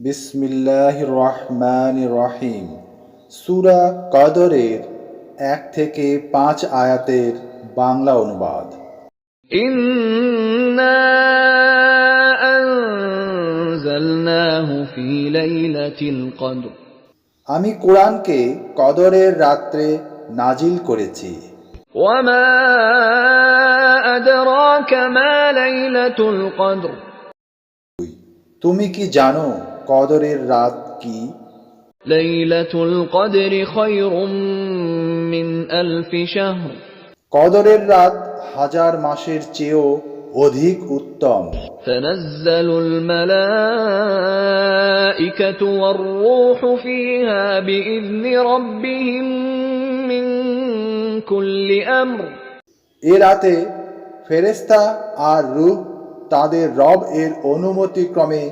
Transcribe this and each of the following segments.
বিসমিল্লাহ রহমান রহিম। সুরা কদরের এক থেকে পাঁচ আয়াতের বাংলা অনুবাদ। আমি কোরআনকে কদরের রাত্রে নাজিল করেছি। তুমি কি জানো কদরের রাত কি? লাইলাতুল কদরি খায়রুম মিন আলফ শাহর। কদরের রাত হাজার মাসের চেয়েও অধিক উত্তম। তানাজ্জালুল মালাইকাতু ওয়ার রূহু ফিহা বিইذনি রাব্বিহিম মিন কুল্লি আমর। এ রাতে ফেরেশতা আর রূহ তাদের রব এর অনুমতি ক্রমে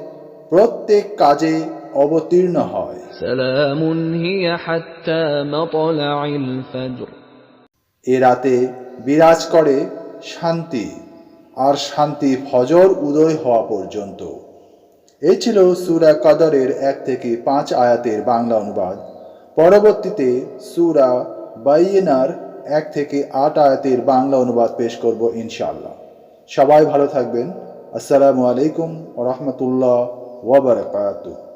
প্রত্যেক কাজে অবতীর্ণ হয়। এ রাতে বিরাজ করে শান্তি আর শান্তি ফজর উদয় হওয়া পর্যন্ত। এ ছিল সুরা কদরের এক থেকে পাঁচ আয়াতের বাংলা অনুবাদ। পরবর্তীতে সুরা বাইয়েনার এক থেকে আট আয়াতের বাংলা অনুবাদ পেশ করব ইনশাআল্লাহ। সবাই ভালো থাকবেন। আসসালামু আলাইকুম রহমতুল্লাহ wabarakatuh.